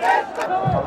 Pianeta!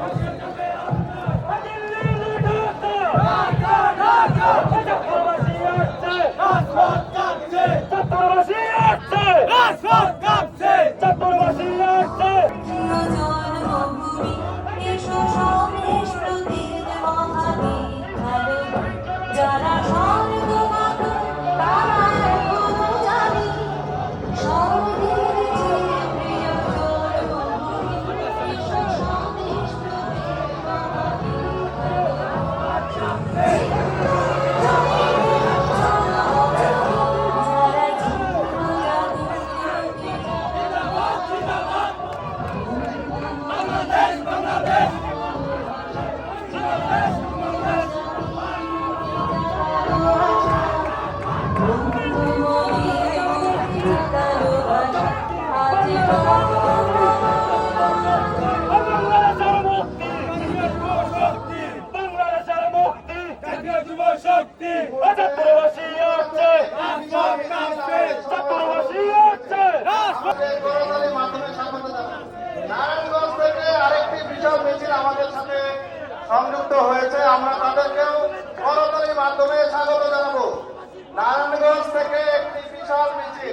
সংযুক্ত হয়েছে আমরা তাদেরকেও করতালির মাধ্যমে স্বাগত জানাব নারায়ণগঞ্জ থেকে একটি বিশাল মিছিল।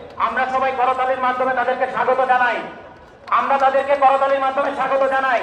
আমরা সবাই করতালির মাধ্যমে তাদেরকে স্বাগত জানাই। আমরা তাদেরকে করতালির মাধ্যমে স্বাগত জানাই।